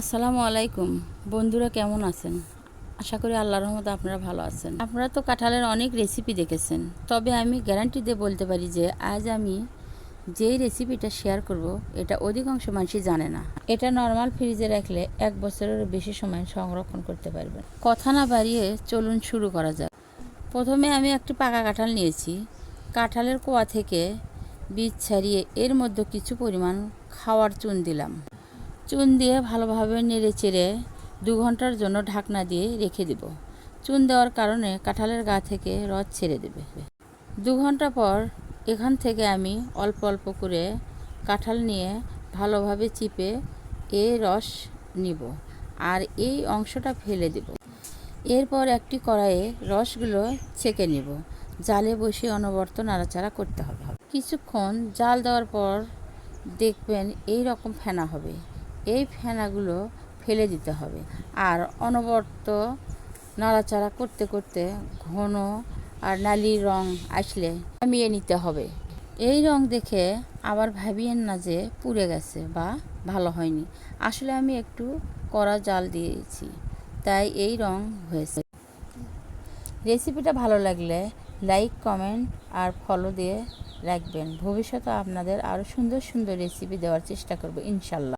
আসসালামু আলাইকুম। বন্ধুরা কেমন আছেন? আশা করি আল্লাহর রহমতে আপনারা ভালো আছেন। আপনারা তো কাঁঠালের অনেক রেসিপি দেখেছেন। তবে আমি গ্যারান্টি দিয়ে বলতে পারি যে, আজ আমি যেই রেসিপিটা শেয়ার করব, এটা অধিকাংশ মানুষই জানে না। এটা নর্মাল ফ্রিজে রাখলে এক বছরের বেশি সময় সংরক্ষণ করতে পারবেন। কথা না বাড়িয়ে চলুন শুরু করা যাক। প্রথমে আমি একটি পাকা কাঁঠাল নিয়েছি। কাঁঠালের কোয়া থেকে বীজ ছাড়িয়ে এর মধ্যে কিছু পরিমাণ খাওয়ার চুন দিলাম। চুন দিয়ে ভালোভাবে নেড়ে চেড়ে দু ঘণ্টার জন্য ঢাকনা দিয়ে রেখে দেব। চুন দেওয়ার কারণে কাঁঠালের গা থেকে রস ছেড়ে দেবে। দু ঘণ্টা পর এখান থেকে আমি অল্প অল্প করে কাঁঠাল নিয়ে ভালোভাবে চিপে এ রস নিব আর এই অংশটা ফেলে দেব। এরপর একটি কড়াইয়ে রসগুলো ছেঁকে নেব। জালে বসে অনবরত নাড়াচাড়া করতে হবে। কিছুক্ষণ জাল দেওয়ার পর দেখবেন এই রকম ফেনা হবে। এই ফেনাগুলো ফেলে দিতে হবে। আর অনবরত নাড়াচাড়া করতে করতে ঘন আর নালি রং আসলে নামিয়ে নিতে হবে। এই রং দেখে আবার ভাবিয়েন না যে পুড়ে গেছে বা ভালো হয়নি। আসলে আমি একটু কড়া জাল দিয়েছি, তাই এই রং হয়েছে। রেসিপিটা ভালো লাগলে লাইক, কমেন্ট আর ফলো দিয়ে রাখবেন। ভবিষ্যতে আপনাদের আরও সুন্দর সুন্দর রেসিপি দেওয়ার চেষ্টা করব ইনশাল্লাহ।